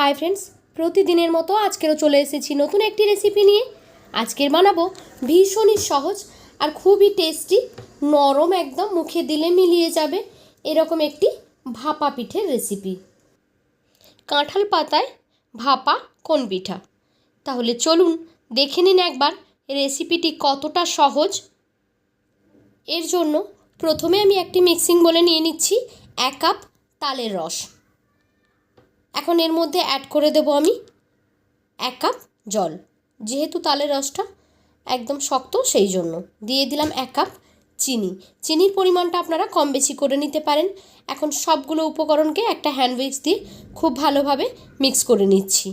Hi friends প্রতিদিনের মতো আজকেরও চলে এসেছি নতুন একটি রেসিপি নিয়ে। আজকের বানাবো ভীষণই সহজ আর খুবই টেস্টি নরম একদম মুখে দিলে মিলিয়ে যাবে এরকম একটি ভাপা পিঠের রেসিপি কাঁঠাল পাতায় ভাপা কোন পিঠা? তাহলে চলুন দেখে নিন একবার রেসিপিটি কতটা সহজ। এর জন্য প্রথমে আমি একটি মিক্সিং বলে নিয়ে নিচ্ছি এক কাপ তালের রস। এখন এর মধ্যে অ্যাড করে দেব আমি এক কাপ জল। যেহেতু তালের রসটা একদম শক্ত, সেই জন্য। দিয়ে দিলাম এক কাপ চিনি। চিনির পরিমাণটা আপনারা কম বেশি করে নিতে পারেন। এখন সবগুলো উপকরণকে একটা হ্যান্ড উইক্স দিয়ে খুব ভালোভাবে মিক্স করে নিচ্ছি।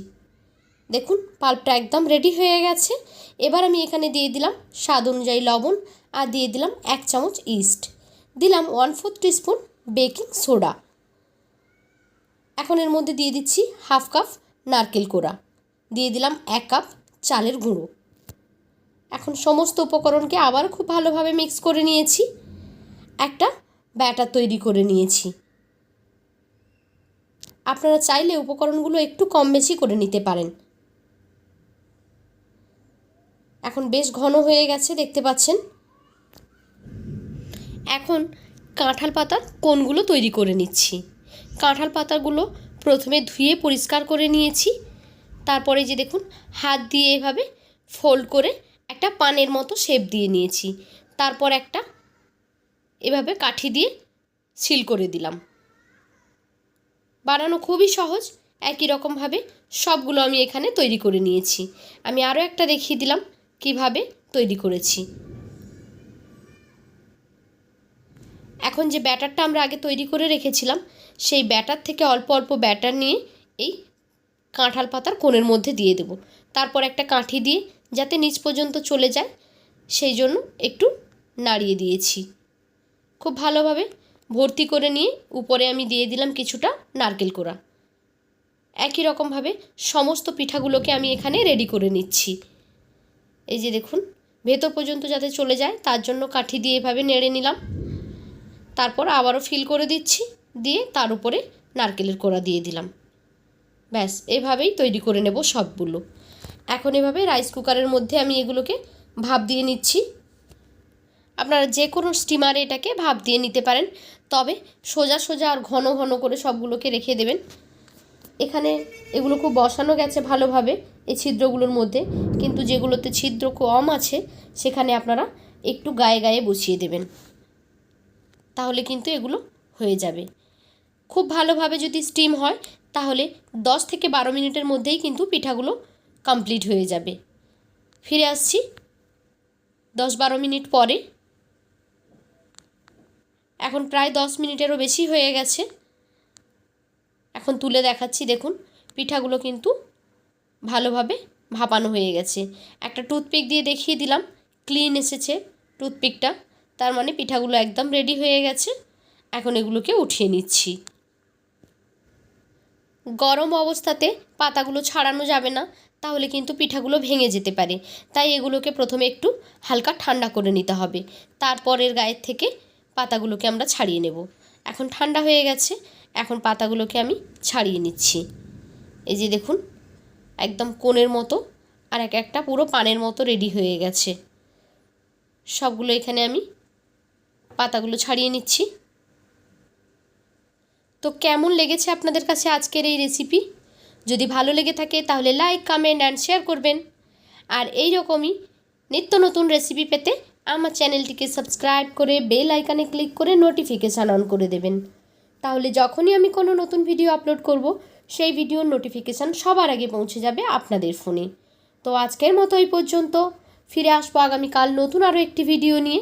দেখুন পাল্পটা একদম রেডি হয়ে গেছে। এবার আমি এখানে দিয়ে দিলাম স্বাদ অনুযায়ী লবণ আর দিয়ে দিলাম এক চামচ ইস্ট দিলাম one fourth teaspoon baking soda এখন এর মধ্যে দিয়ে দিচ্ছি হাফ কাপ নারকেল কোড়া। দিয়ে দিলাম এক কাপ চালের গুঁড়ো। এখন সমস্ত উপকরণকে আবার খুব ভালোভাবে মিক্স করে নিয়েছি। একটা ব্যাটার তৈরি করে নিয়েছি। আপনারা চাইলে উপকরণগুলো একটু কম বেশি করে নিতে পারেন। এখন বেশ ঘন হয়ে গেছে, দেখতে পাচ্ছেন? এখন কাঁঠাল পাতার কোনগুলো তৈরি করে নিচ্ছি। কাঁঠাল পাতাগুলো প্রথমে ধুয়ে পরিষ্কার করে নিয়েছি। তারপরে যে দেখুন, হাত দিয়ে এভাবে ফোল্ড করে একটা পানের মতো শেপ দিয়ে নিয়েছি। তারপর একটা এভাবে কাঠি দিয়ে সিল করে দিলাম। বানানো খুবই সহজ, একই রকমভাবে সবগুলো আমি এখানে তৈরি করে নিয়েছি। আমি আরও একটা দেখিয়ে দিলাম, কীভাবে তৈরি করেছি। এখন যে ব্যাটারটা আমরা আগে তৈরি করে রেখেছিলাম, সেই ব্যাটার থেকে অল্প অল্প ব্যাটার নিয়ে এই কাঁঠাল পাতার কোণের মধ্যে দিয়ে দেব। তারপর একটা কাঠি দিয়ে যাতে নিচ পর্যন্ত চলে যায়, সেই জন্য একটু নাড়িয়ে দিয়েছি। খুব ভালোভাবে ভর্তি করে নিয়ে উপরে আমি দিয়ে দিলাম কিছুটা নারকেল কোড়া। একই রকমভাবে সমস্ত পিঠাগুলোকে আমি এখানে রেডি করে নিচ্ছি। এই যে দেখুন, ভেতর পর্যন্ত যাতে চলে যায়, তার জন্য কাঠি দিয়ে এভাবে নেড়ে নিলাম। তারপর আবারও ফিল করে দিচ্ছি, দিয়ে তার উপরে নারকেলের কোড়া দিয়ে দিলাম। ব্যাস, এভাবেই তৈরি করে নেব সবগুলো। এখন এভাবে রাইস কুকারের মধ্যে আমি এগুলোকে ভাপ দিয়ে নিচ্ছি। আপনারা যে কোনো স্টিমারে এটাকে ভাপ দিয়ে নিতে পারেন, তবে সোজা সোজা আর ঘন ঘন করে সবগুলোকে রেখে দেবেন। এখানে এগুলো খুব বসানো গেছে ভালোভাবে এই ছিদ্রগুলোর মধ্যে, কিন্তু যেগুলোতে ছিদ্র কম আছে, সেখানে আপনারা একটু গায়ে গায়ে বসিয়ে দেবেন। তাহলে কিন্তু এগুলো হয়ে যাবে। খুব ভালোভাবে যদি স্টিম হয়, তাহলে দশ থেকে বারো মিনিটের মধ্যেই কিন্তু পিঠাগুলো কমপ্লিট হয়ে যাবে। ফিরে আসছি দশ বারো মিনিট পরে। এখন প্রায় দশ মিনিটেরও বেশি হয়ে গেছে। এখন তুলে দেখাচ্ছি, দেখুন, পিঠাগুলো কিন্তু ভালোভাবে ভাপানো হয়ে গেছে। একটা টুথপিক দিয়ে দেখিয়ে দিলাম ক্লিন এসেছে টুথপিকটা তার মানে পিঠাগুলো একদম রেডি হয়ে গেছে। এখন এগুলোকে উঠিয়ে নিচ্ছি। গরম অবস্থাতে পাতাগুলো ছাড়ানো যাবে না, তাহলে কিন্তু পিঠাগুলো ভেঙে যেতে পারে। তাই এগুলোকে প্রথমে একটু হালকা ঠান্ডা করে নিতে হবে। তারপরের গায়ের থেকে পাতাগুলোকে আমরা ছাড়িয়ে নেব। এখন ঠান্ডা হয়ে গেছে, এখন পাতাগুলোকে আমি ছাড়িয়ে নিচ্ছি। এই যে দেখুন, একদম কোণের মতো আর এক একটা পুরো পানের মতো রেডি হয়ে গেছে। সবগুলো এখানে আমি পাতাগুলো ছাড়িয়ে নিচ্ছি। তো কেমন লেগেছে আপনাদের কাছে আজকের এই রেসিপি যদি ভালো লেগে থাকে তাহলে লাইক কমেন্ট অ্যান্ড শেয়ার করবেন। আর এই রকমই নিত্য নতুন রেসিপি পেতে আমার চ্যানেলটিকে সাবস্ক্রাইব করে বেল আইকানে ক্লিক করে নোটিফিকেশান অন করে দেবেন। তাহলে যখনই আমি কোনো নতুন ভিডিও আপলোড করব, সেই ভিডিওর নোটিফিকেশান সবার আগে পৌঁছে যাবে আপনাদের ফোনে তো আজকের মতো এই পর্যন্ত। ফিরে আসব আগামীকাল নতুন আরও একটি ভিডিও নিয়ে।